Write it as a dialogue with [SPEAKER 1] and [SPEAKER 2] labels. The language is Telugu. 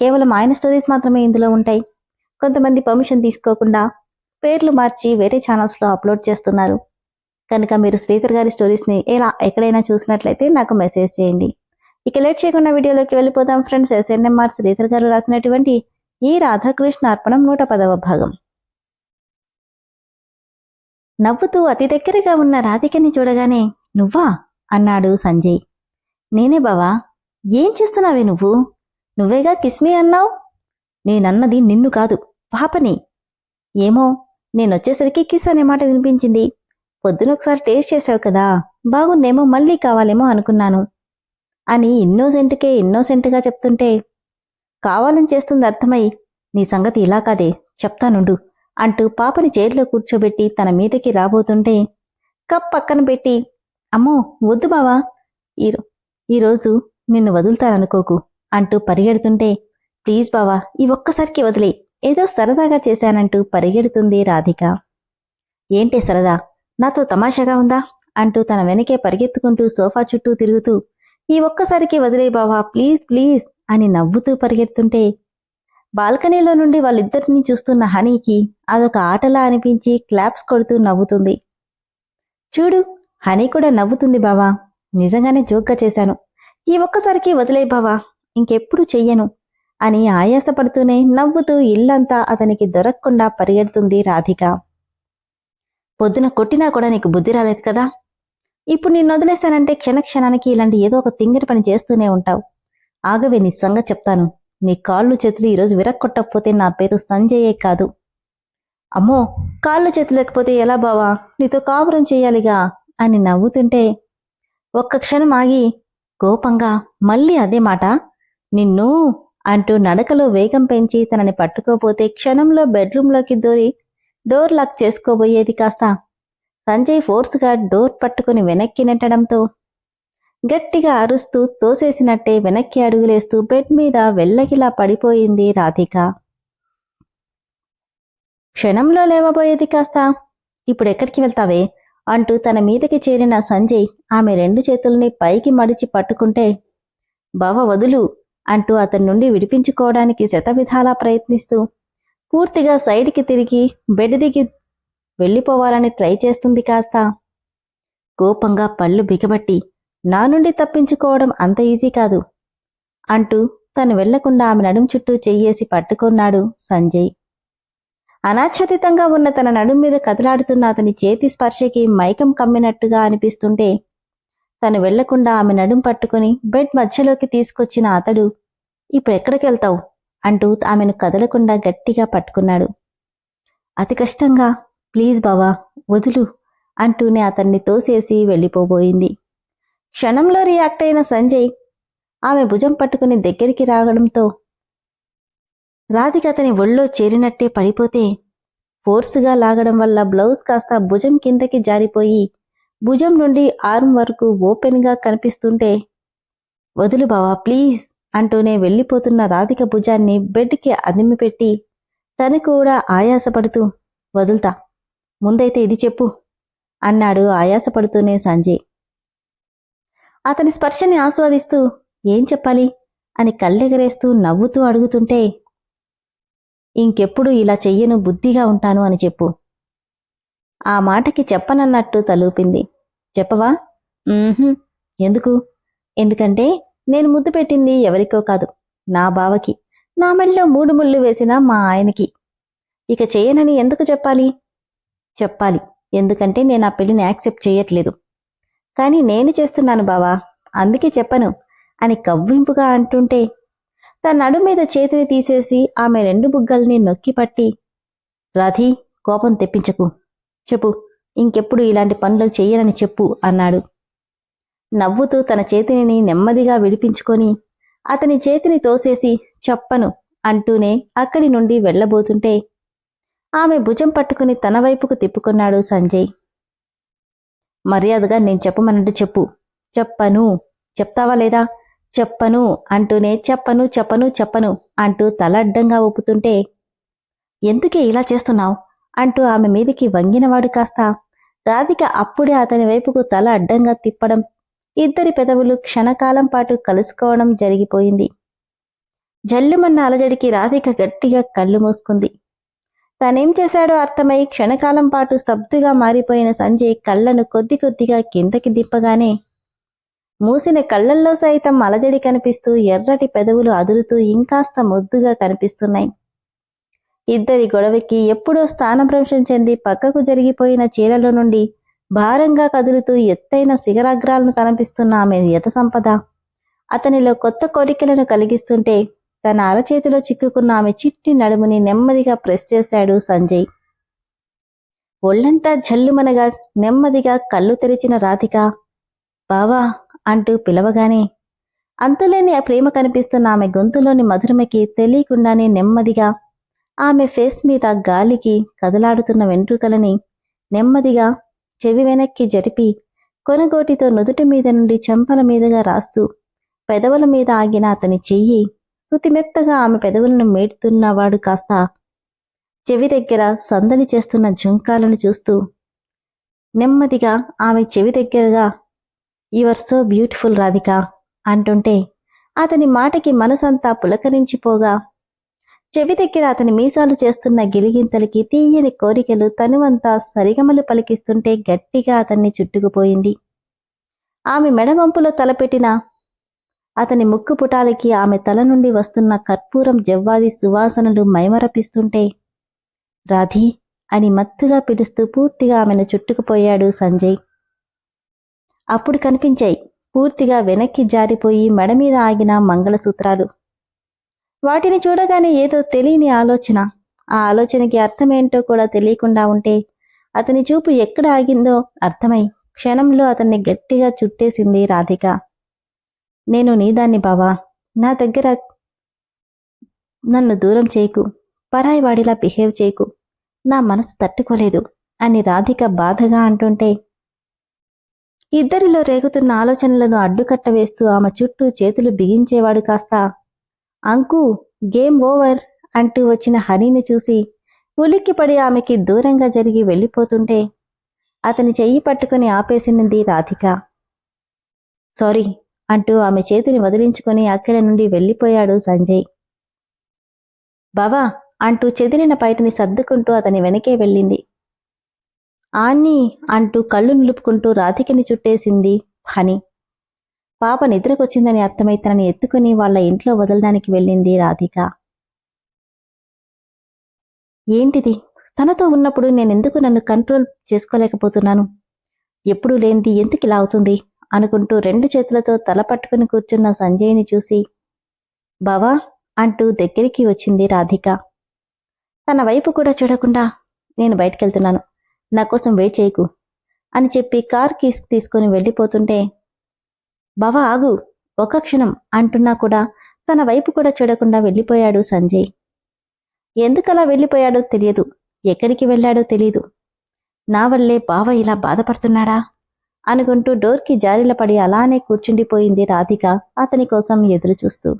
[SPEAKER 1] కేవలం ఆయన స్టోరీస్ మాత్రమే ఇందులో ఉంటాయి. కొంతమంది పర్మిషన్ తీసుకోకుండా పేర్లు మార్చి వేరే ఛానల్స్లో అప్లోడ్ చేస్తున్నారు. కనుక మీరు శ్రీధర్ గారి స్టోరీస్ని ఎలా ఎక్కడైనా చూసినట్లయితే నాకు మెసేజ్ చేయండి. ఇక లేట్ చేయకుండా వీడియోలోకి వెళ్ళిపోదాం ఫ్రెండ్స్. ఎస్ఎన్ఎంఆర్ శ్రీధర్ గారు రాసినటువంటి ఈ రాధాకృష్ణ అర్పణం నూట పదవ భాగం. నవ్వుతూ అతి దగ్గరగా ఉన్న రాధికని చూడగానే నువ్వా? అన్నాడు సంజయ్. నేనే బావా? ఏం చేస్తున్నావే నువ్వు? నువ్వేగా కిస్మీ అన్నావు? నేనన్నది నిన్ను కాదు పాపని. ఏమో నేనొచ్చేసరికి కిస్ అనే మాట వినిపించింది. పొద్దున ఒకసారి టేస్ట్ చేసావు కదా బాగుందేమో మళ్ళీ కావాలేమో అనుకున్నాను. అని ఇన్నోసెంట్కే ఇన్నోసెంట్గా చెప్తుంటే కావాలని చేస్తుంది అర్థమై నీ సంగతి ఇలా కాదే చెప్తానుండు అంటూ పాపని చైర్లో కూర్చోబెట్టి తన మీదకి రాబోతుంటే కప్ పక్కన పెట్టి అమ్మో వద్దు బావా ఈరో- ఈరోజు నిన్ను వదులుతారనుకోకు. అంటూ పరిగెడుతుంటే ప్లీజ్ బావా ఈ ఒక్కసారికి వదిలే. ఏదో సరదాగా చేశానంటూ పరిగెడుతుంది రాధిక. ఏంటే సరదా? నాతో తమాషాగా ఉందా? అంటూ తన వెనకే పరిగెత్తుకుంటూ సోఫా చుట్టూ తిరుగుతూ ఈ ఒక్కసారికి వదిలే బావా ప్లీజ్ ప్లీజ్ అని నవ్వుతూ పరిగెడుతుంటే బాల్కనీలో నుండి వాళ్ళిద్దరిని చూస్తున్న హనీకి అదొక ఆటలా అనిపించి క్లాప్స్ కొడుతూ నవ్వుతుంది. చూడు హనీ కూడా నవ్వుతుంది బావా. నిజంగానే జోక్గా చేశాను. ఈ ఒక్కసారికి వదిలే బావా. ఇంకెప్పుడు చెయ్యను అని ఆయాసపడుతూనే నవ్వుతూ ఇల్లంతా అతనికి దొరక్కుండా పరిగెడుతుంది రాధిక. పొద్దున కొట్టినా కూడా నీకు బుద్ధి రాలేదు కదా? ఇప్పుడు నిన్ను వదిలేశానంటే క్షణక్షణానికి ఇలాంటి ఏదో ఒక తింగిరి పని చేస్తూనే ఉంటావు. ఆగవే నీ సంగ చెప్తాను. నీ కాళ్ళు చేతులు ఈరోజు విరక్కొట్టకపోతే నా పేరు సంజయే కాదు. అమ్మో కాళ్ళు చేతులు లేకపోతే ఎలా బావా? నీతో కాపురం చేయాలిగా అని నవ్వుతుంటే ఒక్క క్షణం ఆగి కోపంగా మళ్ళీ అదే మాట? నిన్ను అంటూ నడకలో వేగం పెంచి తనని పట్టుకోపోతే క్షణంలో బెడ్రూంలోకి దూరి డోర్ లాక్ చేసుకోబోయేది కాస్త. సంజయ్ ఫోర్స్గా డోర్ పట్టుకుని వెనక్కి నెట్టడంతో గట్టిగా అరుస్తూ తోసేసినట్టే వెనక్కి అడుగులేస్తూ బెడ్ మీద వెళ్ళకిలా పడిపోయింది రాధిక. క్షణంలో లేవబోయేది కాస్త. ఇప్పుడెక్కడికి వెళ్తావే? అంటూ తన మీదకి చేరిన సంజయ్ ఆమె రెండు చేతుల్ని పైకి మడిచి పట్టుకుంటే బావ వదులు అంటూ అతని నుండి విడిపించుకోవడానికి శతవిధాలా ప్రయత్నిస్తూ పూర్తిగా సైడ్కి తిరిగి బెడ్ దిగి వెళ్ళిపోవాలని ట్రై చేస్తుంది కాస్త. కోపంగా పళ్ళు బిగబట్టి నా నుండి తప్పించుకోవడం అంత ఈజీ కాదు అంటూ తను వెళ్ళకుండా ఆమె నడుం చుట్టూ చెయ్యేసి పట్టుకున్నాడు సంజయ్. అనాచ్ఛాదితంగా ఉన్న తన నడుం మీద కదలాడుతున్న అతని చేతి స్పర్శకి మైకం కమ్మినట్టుగా అనిపిస్తుంటే తను వెళ్ళకుండా ఆమె నడుం పట్టుకుని బెడ్ మధ్యలోకి తీసుకొచ్చిన అతడు ఇప్పుడు ఎక్కడికెళ్తావు అంటూ ఆమెను కదలకుండా గట్టిగా పట్టుకున్నాడు. అతి కష్టంగా. ప్లీజ్ బావా వదులు అంటూనే అతన్ని తోసేసి వెళ్ళిపోబోయింది. క్షణంలో రియాక్ట్ అయిన సంజయ్ ఆమె భుజం పట్టుకుని దగ్గరికి రావడంతో రాధిక అతని ఒళ్ళో చేరినట్టే పడిపోతే ఫోర్స్గా లాగడం వల్ల బ్లౌజ్ కాస్త భుజం కిందకి జారిపోయి భుజం నుండి ఆర్మ్ వరకు ఓపెన్గా కనిపిస్తుంటే వదులు బావా ప్లీజ్ అంటూనే వెళ్ళిపోతున్న రాధిక భుజాన్ని బెడ్కి అదిమిపెట్టి తను కూడా ఆయాసపడుతూ వదులుతా ముందైతే ఇది చెప్పు అన్నాడు ఆయాసపడుతూనే సంజయ్. అతని స్పర్శని ఆస్వాదిస్తూ ఏం చెప్పాలి అని కళ్ళెగరేస్తూ నవ్వుతూ అడుగుతుంటే ఇంకెప్పుడు ఇలా చెయ్యను బుద్ధిగా ఉంటాను అని చెప్పు. ఆ మాటకి చెప్పనన్నట్టు తలూపింది. చెప్పవా? ఎందుకు? ఎందుకంటే నేను ముద్దు పెట్టింది ఎవరికో కాదు నా బావకి. నా మెడలో మూడు ముళ్ళు వేసిన మా ఆయనకి. ఇక చేయనని ఎందుకు చెప్పాలి? చెప్పాలి. ఎందుకంటే నేను ఆ పెళ్ళిని యాక్సెప్ట్ చేయట్లేదు. కానీ నేను చేస్తున్నాను బావా అందుకే చెప్పను అని కవ్వింపుగా అంటుంటే తన నడు మీద చేతిని తీసేసి ఆమె రెండు బుగ్గల్ని నొక్కిపట్టి రాధి కోపం తెప్పించకు. చెప్పు ఇంకెప్పుడు ఇలాంటి పనులు చెయ్యనని చెప్పు అన్నాడు. నవ్వుతూ తన చేతిని నెమ్మదిగా విడిపించుకొని అతని చేతిని తోసేసి చెప్పను అంటూనే అక్కడి నుండి వెళ్ళబోతుంటే ఆమె భుజం పట్టుకుని తన వైపుకు తిప్పుకున్నాడు సంజయ్. మర్యాదగా నేను చెప్పమన్నట్టు చెప్పు. చెప్పను. చెప్తావా లేదా? చెప్పను అంటూనే చెప్పను చెప్పను చెప్పను అంటూ తల అడ్డంగా ఊపుతుంటే ఎందుకే ఇలా చేస్తున్నావు? అంటూ ఆమె మీదికి వంగినవాడు కాస్త. రాధిక అప్పుడే అతని వైపుకు తల అడ్డంగా తిప్పడం ఇద్దరి పెదవులు క్షణకాలం పాటు కలుసుకోవడం జరిగిపోయింది. జల్లుమన్న అలజడికి రాధిక గట్టిగా కళ్ళు మూసుకుంది. తనేం చేశాడో అర్థమై క్షణకాలం పాటు స్తబ్దుగా మారిపోయిన సంజయ్ కళ్ళను కొద్ది కొద్దిగా కిందకి దిప్పగానే మూసిన కళ్ళల్లో సైతం అలజడి కనిపిస్తూ ఎర్రటి పెదవులు అదురుతూ ఇంకాస్త ముద్దుగా కనిపిస్తున్నాయి. ఇద్దరి గొడవకి ఎప్పుడో స్థానభ్రంశం చెంది పక్కకు జరిగిపోయిన చీరలో నుండి భారంగా కదులుతూ ఎత్తైన శిఖరాగ్రాలను కనిపిస్తున్న ఆమె యత సంపద. అతనిలో కొత్త కోరికలను కలిగిస్తుంటే తన అరచేతిలో చిక్కుకున్న ఆమె చిట్టి నడుముని నెమ్మదిగా ప్రెస్ చేశాడు సంజయ్. ఒళ్ళంతా జల్లుమనగా నెమ్మదిగా కళ్ళు తెరిచిన రాధిక బావా అంటూ పిలవగానే అంతులేని ఆ ప్రేమ కనిపిస్తున్న ఆమె గొంతులోని మధురమకి తెలియకుండానే నెమ్మదిగా ఆమె ఫేస్ మీద గాలికి కదలాడుతున్న వెంట్రుకలని నెమ్మదిగా చెవి వెనక్కి జరిపి కొనగోటితో నుదుటి మీద నుండి చెంపల మీదుగా రాస్తూ పెదవుల మీద ఆగిన అతని చెయ్యి సుతిమెత్తగా ఆమె పెదవులను మేడుతున్నవాడు కాస్త చెవి దగ్గర సందడి చేస్తున్న జుంకాలను చూస్తూ నెమ్మదిగా ఆమె చెవి దగ్గరగా యువర్ సో బ్యూటిఫుల్ రాధిక అంటుంటే అతని మాటకి మనసంతా పులకరించిపోగా చెవి దగ్గర అతని మీసాలు చేస్తున్న గిలిగింతలకి తీయని కోరికలు తనువంతా సరిగమలు పలికిస్తుంటే గట్టిగా అతన్ని చుట్టుకుపోయింది. ఆమె మెడవంపులో తలపెట్టిన అతని ముక్కు పుటాలకి ఆమె తల నుండి వస్తున్న కర్పూరం జవ్వాది సువాసనలు మైమరపిస్తుంటే రాధీ అని మత్తుగా పిలుస్తూ పూర్తిగా ఆమెను చుట్టుకుపోయాడు సంజయ్. అప్పుడు కనిపించాయి పూర్తిగా వెనక్కి జారిపోయి మెడ మీద ఆగిన మంగళసూత్రాలు. వాటిని చూడగానే ఏదో తెలియని ఆలోచన. ఆ ఆలోచనకి అర్థమేంటో కూడా తెలియకుండా ఉంటే అతని చూపు ఎక్కడ ఆగిందో అర్థమై క్షణంలో అతన్ని గట్టిగా చుట్టేసింది రాధిక. నేను నీదాన్ని బావా. నా దగ్గర నన్ను దూరం చేయకు. పరాయి వాడిలా బిహేవ్ చేయకు. నా మనసు తట్టుకోలేదు అని రాధిక బాధగా అంటుంటే ఇద్దరిలో రేగుతున్న ఆలోచనలను అడ్డుకట్ట వేస్తూ ఆమె చుట్టూ చేతులు బిగించేవాడు కాస్త అంకు గేమ్ ఓవర్ అంటూ వచ్చిన హనీని చూసి ఉలిక్కిపడి ఆమెకి దూరంగా జరిగి వెళ్ళిపోతుంటే అతని చెయ్యి పట్టుకుని ఆపేసినది రాధిక. సారీ అంటూ ఆమె చేతిని వదిలించుకొని అక్కడి నుండి వెళ్ళిపోయాడు సంజయ్. బావా అంటూ చెదిరిన పైటని సర్దుకుంటూ అతని వెనకే వెళ్ళింది. ఆన్ని అంటూ కళ్ళు నిలుపుకుంటూ రాధికని చుట్టేసింది హని. పాప నిద్రకొచ్చిందని అర్థమై తనని ఎత్తుకుని వాళ్ళ ఇంట్లో వదలడానికి వెళ్ళింది రాధిక. ఏంటిది? తనతో ఉన్నప్పుడు నేనెందుకు నన్ను కంట్రోల్ చేసుకోలేకపోతున్నాను? ఎప్పుడూ లేనిది ఎందుకు ఇలా అవుతుంది? అనుకుంటూ రెండు చేతులతో తల పట్టుకుని కూర్చున్న సంజయ్ని చూసి బావా అంటూ దగ్గరికి వచ్చింది రాధిక. తన వైపు కూడా చూడకుండా నేను బయటకెళ్తున్నాను. నా కోసం వెయిట్ చేయకు అని చెప్పి కార్ కీస్ తీసుకుని వెళ్ళిపోతుంటే బావ ఆగు. ఒక క్షణం అంటున్నా కూడా తన వైపు కూడా చూడకుండా వెళ్ళిపోయాడు సంజయ్. ఎందుకలా వెళ్ళిపోయాడో తెలియదు. ఎక్కడికి వెళ్ళాడో తెలీదు. నా వల్లే బావ ఇలా బాధపడుతున్నాడా? అనుకుంటూ డోర్కి జారిల పడి అలానే కూర్చుండిపోయింది రాధిక అతని కోసం ఎదురు చూస్తూ